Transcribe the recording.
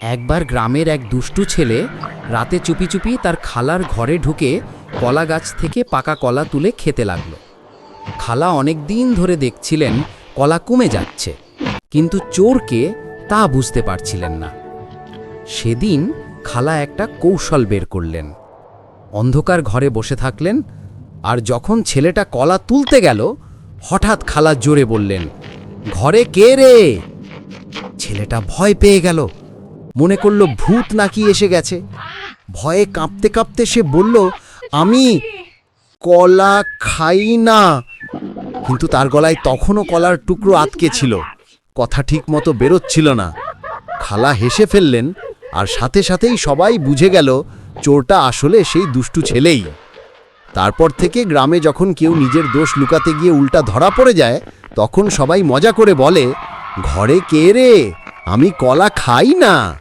একবার গ্রামের এক দুষ্টু ছেলে রাতে চুপি চুপি তার খালার ঘরে ঢুকে কলা গাছ থেকে পাকা কলা তুলে খেতে লাগল। খালা অনেক দিন ধরে দেখছিলেন কলা কমে যাচ্ছে, কিন্তু চোরকে তা বুঝতে পারছিলেন না। সেদিন খালা একটা কৌশল বের করলেন। অন্ধকার ঘরে বসে থাকলেন আর যখন ছেলেটা কলা তুলতে গেল, হঠাৎ খালা জোরে বললেন, ঘরে কে রে? ছেলেটা ভয় পেয়ে গেল। মনে করল ভূত নাকি এসে গেছে। ভয়ে কাঁপতে কাঁপতে সে বলল, আমি কলা খাই না। কিন্তু তার গলায় তখনও কলার টুকরো আটকে ছিল। কথা ঠিক মতো বেরোচ্ছিল না। খালা হেসে ফেললেন, আর সাথে সাথেই সবাই বুঝে গেল, চোরটা আসলে সেই দুষ্টু ছেলেই। তারপর থেকে গ্রামে যখন কেউ নিজের দোষ লুকাতে গিয়ে উল্টা ধরা পড়ে যায়, তখন সবাই মজা করে বলে, ঘরে কে রে? আমি কলা খাই না।